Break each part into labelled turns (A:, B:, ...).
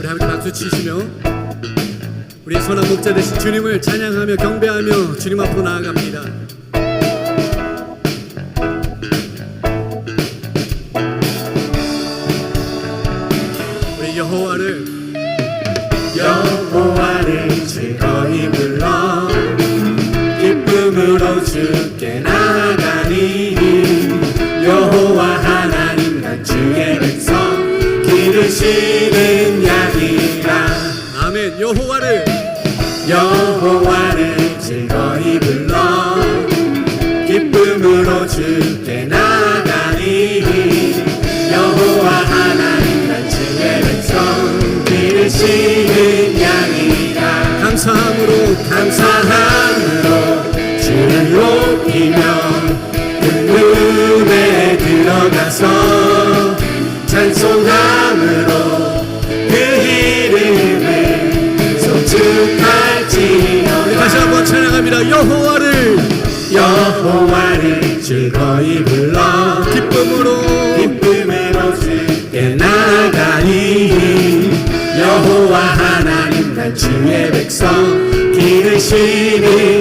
A: 우리 함께 박수 치시며 우리 선한 목자 되신 주님을 찬양하며 경배하며 주님 앞으로 나아갑니다. 여호와를
B: 여호와를 즐거이 불러 기쁨으로 주께 나아가니 여호와 하나님 난 주의 백성 양이라
A: 아멘 여호와를.
B: 여호와를 즐거이 불러. 기쁨으로 주께 나아가니 여호와 하나님 난 주의 백성 기르시는 양이라.
A: 감사함으로
B: 감사함으로 주를 높이며 그 눈에 들어가서
A: 찬양합니다 여호와를.
B: 여호와를 즐거이 불러
A: 기쁨으로.
B: 기쁨으로 주께 나가니 여호와 하나님 난 주의 백성 기르시는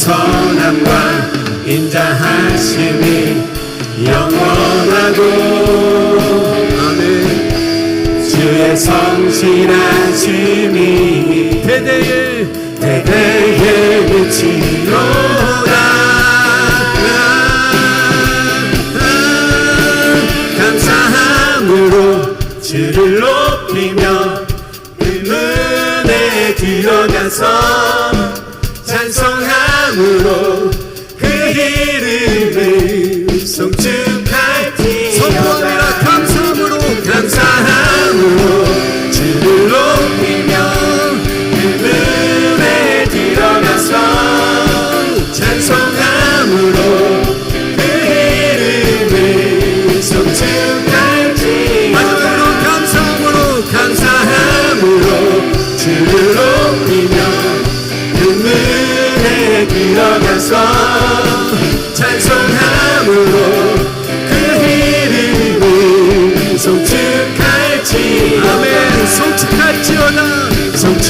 B: 선함과 인자하심이 영원하고
A: 아멘
B: 주의 성실하심이
A: 대대에
B: 대대에 미치로다 감사함으로 주를 높이며 그 눈에 들어가서 찬송함으로 그 이름을 송축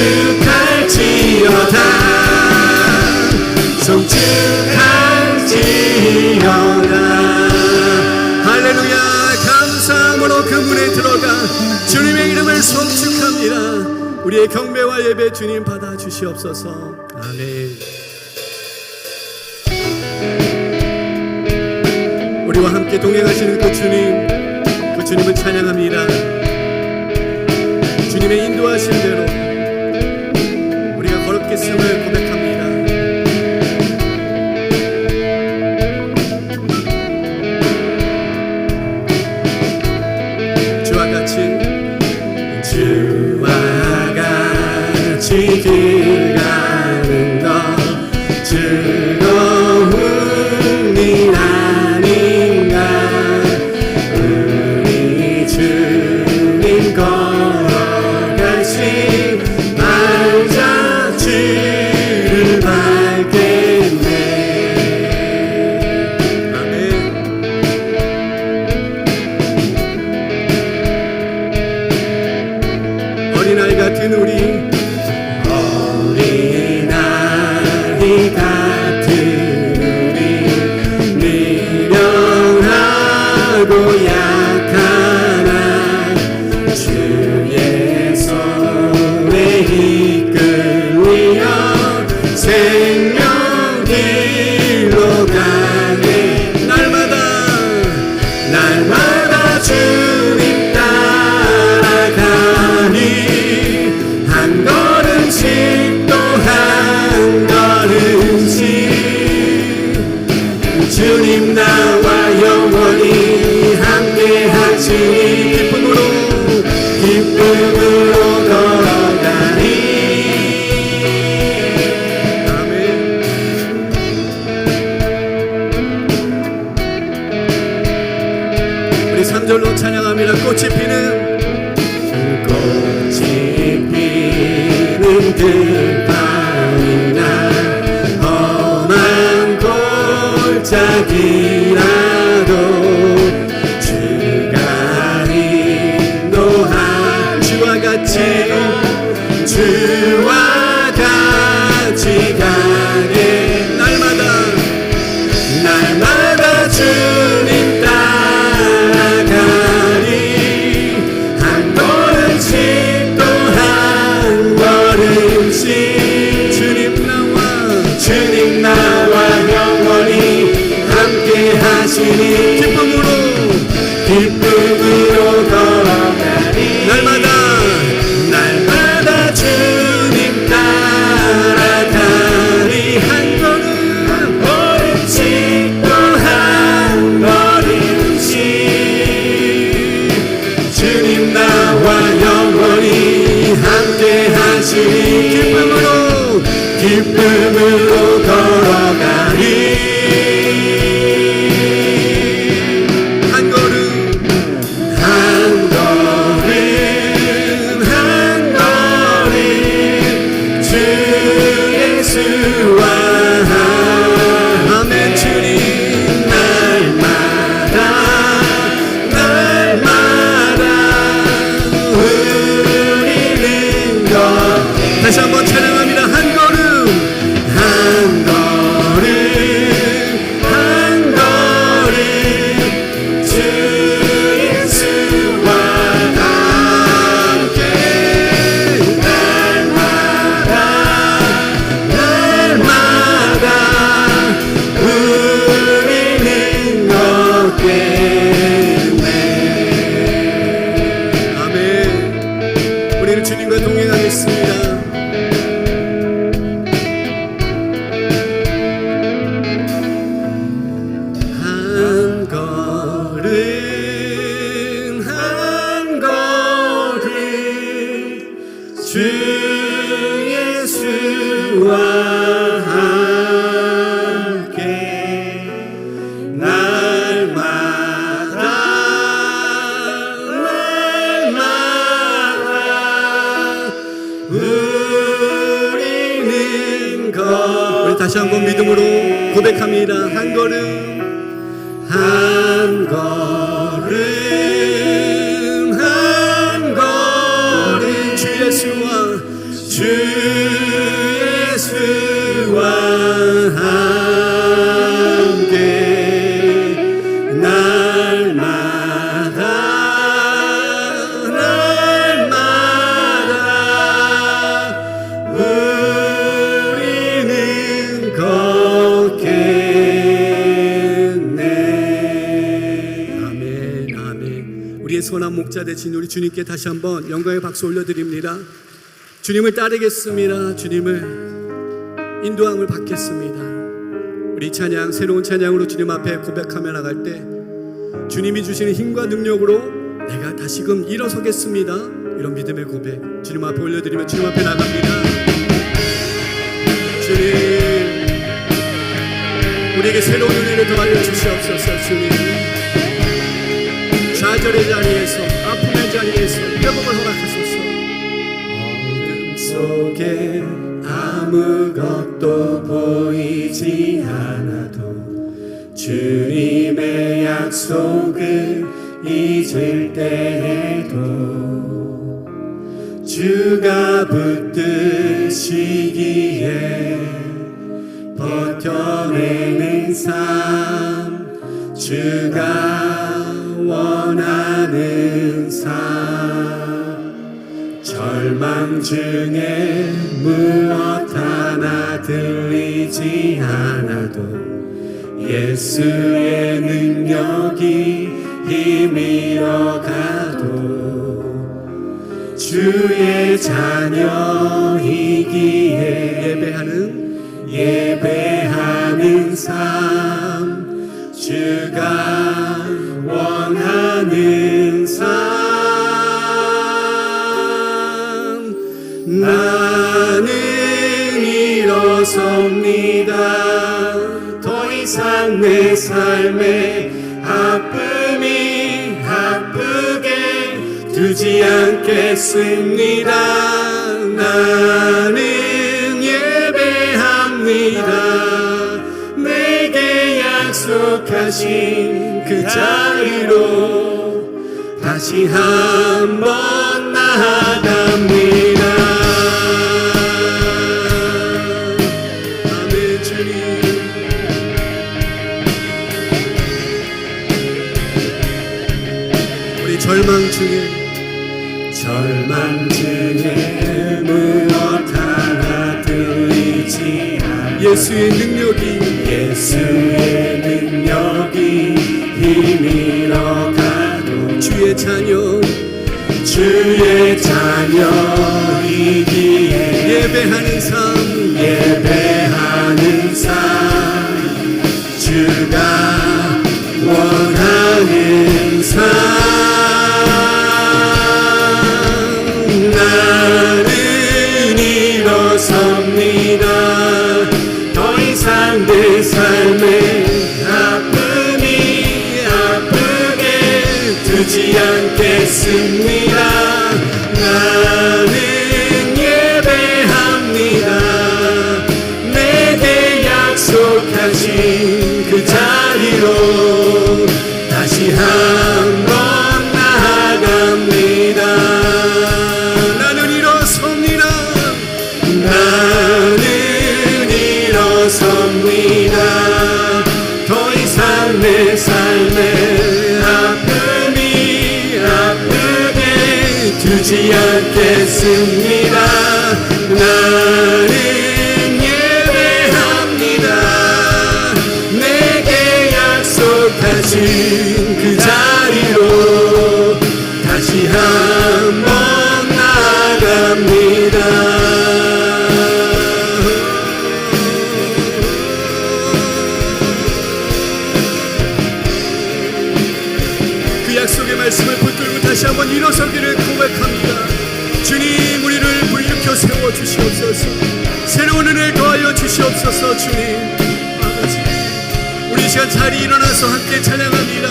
A: 송축할지어다.
B: 송축할지어다.
A: 할렐루야. 감사함으로 그 문에 들어가 주님의 이름을 송축합니다. 우리의 경배와 예배 주님 받아 주시옵소서. 아멘. 우리와 함께 동행하시는 그 주님 그 주님을 찬양합니다. 주님의 인도하신 대로 우리가 거 teu 감사합니다 꽃이
B: 피는 꽃이 피는
A: 들판이나 험한
B: 골짜기. see. 주 예수와 함께 날마다 날마다 우리는 것
A: 우리 다시 한번 믿음으로 고백합니다. 한 걸음 선한 목자 되신 우리 주님께 다시 한번 영광의 박수 올려드립니다. 주님을 따르겠습니다. 주님을 인도함을 받겠습니다. 우리 찬양, 새로운 찬양으로 주님 앞에 고백하며 나갈 때 주님이 주시는 힘과 능력으로 내가 다시금 일어서겠습니다. 이런 믿음의 고백 주님 앞에 올려드리며 주님 앞에 나갑니다. 주님, 우리에게 새로운 은혜를 더하여 주시옵소서 주님. 좌절의 자리에서
B: 아무것도 보이지 않아도 주님의 약속을 잊을 때에도 주가 붙드시기에 버텨내는 삶 주가 원하는 삶 절망 중에 무엇 하나 들리지 않아도 예수의 능력이 힘이어 가도 주의 자녀이기에
A: 예배하는
B: 예배하는 삶 주가 원하 이상 내 삶에 아픔이 아프게 두지 않겠습니다. 나는 예배합니다. 내게 약속하신 그 자리로 다시 한번 나아갑 두지 않겠습니다
A: 지 않겠습니다.
B: 나를 주옵소서 주님 아버지 우리 시간 자리 일어나서 함께 찬양합니다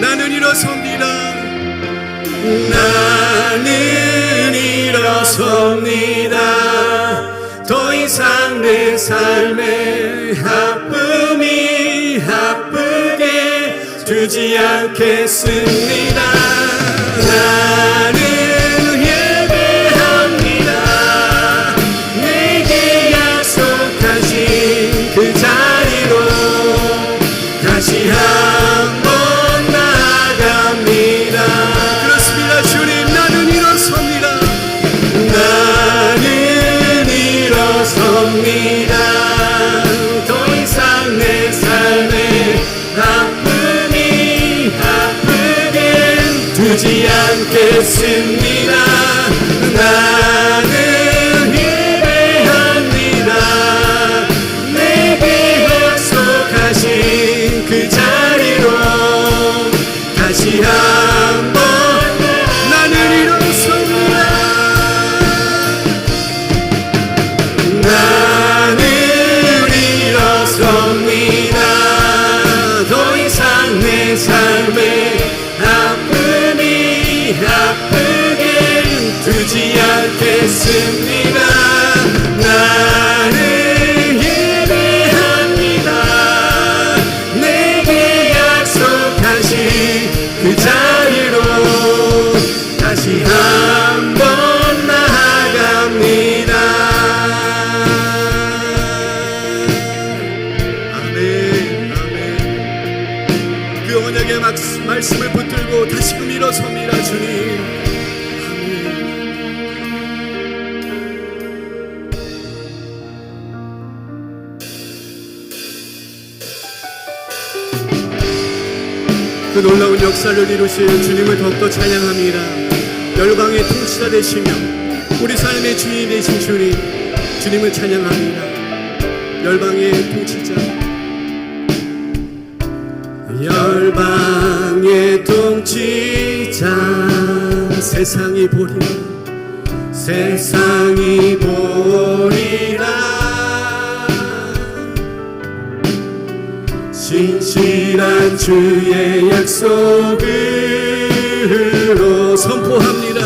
B: 나는 일어섭니다.
A: 나는 일어섭니다. 더 이상 내 삶에 아픔이 아프게 두지 않겠습니다. 나는
B: 역사를 이루실 주님을 더욱더 찬양합니다. 열방의 통치자 되시며 우리 삶의 주인이 되신 주님, 주님을 찬양합니다. 열방의 통치자. 열방의 통치자 세상이 보리라 세상이 보리라
A: 신실한 주의 약속으로
B: 선포합니다.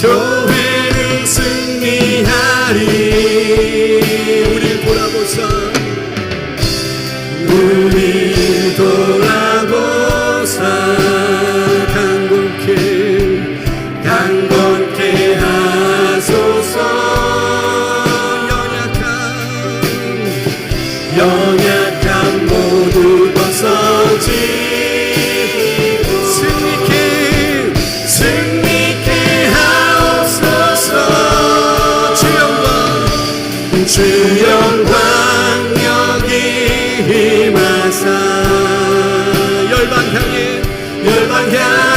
B: 교회를
A: 승리하리.
B: 열방향에
A: 열방향